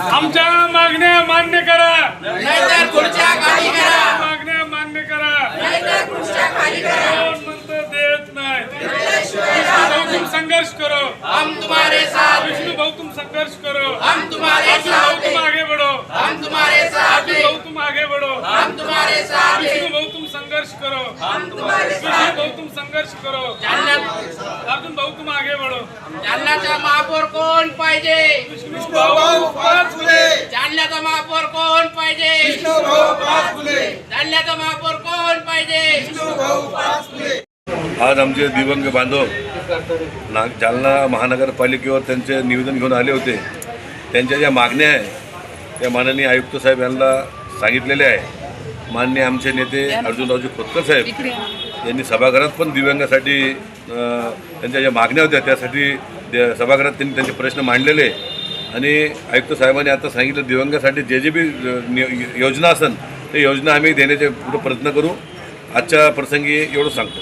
आमच्या मागण्या मान्य करा. नाहीतर खुर्च्या खाली करा. मागण्या मान्य करा. नाहीतर खुर्च्या खाली करा. कोण म्हणतं देत नाही. संघर्ष करो. हम तुम्हारे साथ विष्णू भाऊ तुम संघर्ष करो. हम तुम्हारे साथ आगे बढ़ो. हम तुम्हारे साथ अर्जुन हैं भाऊ तुम आगे बढ़ो हम तुम्हारे साथ विष्णू हैं भाऊ तुम संघर्ष करो. हम तुम्हारे विष्णू साथ भाऊ तुम संघर्ष करो. अर्जुन भाऊ तुम आगे बढ़ो. जालन्याचा महापौर कोण पाहिजे? जालन्याचा महापौर कोण पाहिजे? जालन्याचा महापौर कोण पाहिजे? आज आमचे दिवंग बांधव ना जालना महानगरपालिकेवर त्यांचे निवेदन घेऊन आले होते. त्यांच्या ज्या मागण्या आहे त्या माननीय आयुक्त साहेब यांना सांगितलेल्या आहे. माननीय आमचे नेते अर्जुनरावजी खोतकर साहेब यांनी सभागृहात पण दिव्यांगासाठी त्यांच्या ज्या मागण्या होत्या त्यासाठी त्या सभागृहात त्यांनी त्यांचे प्रश्न मांडलेले. आणि आयुक्त साहेबांनी आता सांगितलं दिव्यांगासाठी जे जे बी योजना असेल ते योजना आम्ही देण्याचे पुढे प्रयत्न करू. आजच्या प्रसंगी एवढं सांगतो.